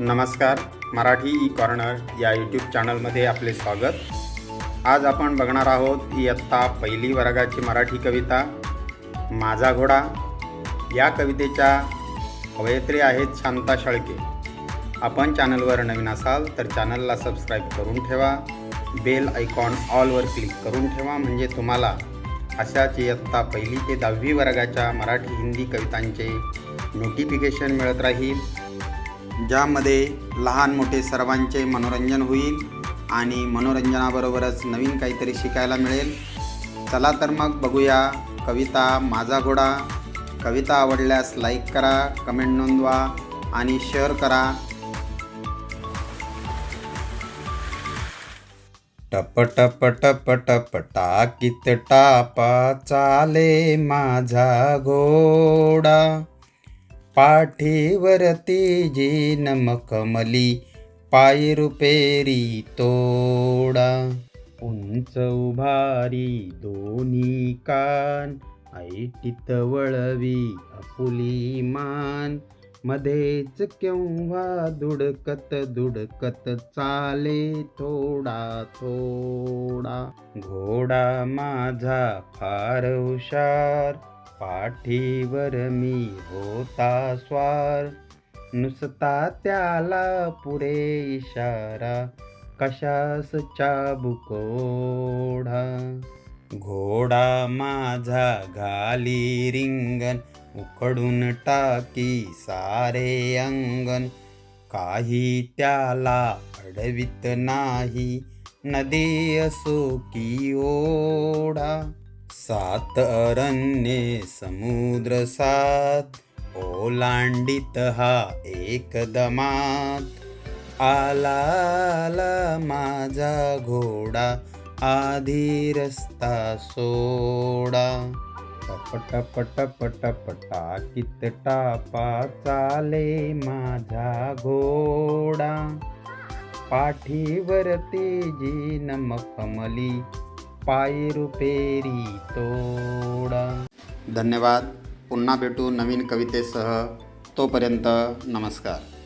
नमस्कार Marathi E corner या YouTube चॅनलमध्ये आपले स्वागत. आज आपण बघणार आहोत इयत्ता पहिली वर्गाची मराठी कविता माझा घोडा. या कवितेच्या कवयित्री आहेत शांता शाळके. आपण चॅनलवर नवीन असाल तर चॅनलला सबस्क्राईब करून ठेवा. बेल आयकॉन ऑलवर क्लिक करून ठेवा. म्हणजे तुम्हाला अशाच इयत्ता पहिली ते दहावी वर्गाच्या मराठी हिंदी कवितांचे नोटिफिकेशन मिळत राहील. ज्यामध्ये लहान मोठे सर्वांचे मनोरंजन होईल आणि मनोरंजनाबरोबरच नवीन काहीतरी शिकायला मिळेल. चला तर मग बघूया कविता माझा घोडा. कविता आवडल्यास लाईक करा कमेंट नोंदवा आणि शेअर करा. टप टप टप टप टाकीत टापा चाले माझा घोडा पाठीवरती जी नमकमली पाय रुपेरी तोडा. उंच उभारी दोन्ही कान ऐटीत वळवी अपुली मान. मध्येच केव्हा दुडकत दुडकत चाले थोडा थोडा. घोडा माझा फार हुशार पाठीवर मी होता स्वार. नुसता त्याला पुरे इशारा कशास चाबुकोढा घोडा माझा घाली रिंगण उकडून टाकी सारे अंगण. काही त्याला अडवित नाही. नदी असो की ओढा. सात अरण्ये समुद्र सात. ओलांडित हा एकदमात आला आला माझा घोडा. आधी रस्ता सोडा. पट पट पट पटा कित टापा चाले माझा घोडा. पाठीवर जी नमकमली पाय रुपेरी तोडा. धन्यवाद. पुन्हा भेटू नवीन कवितेसह. तोपर्यंत नमस्कार.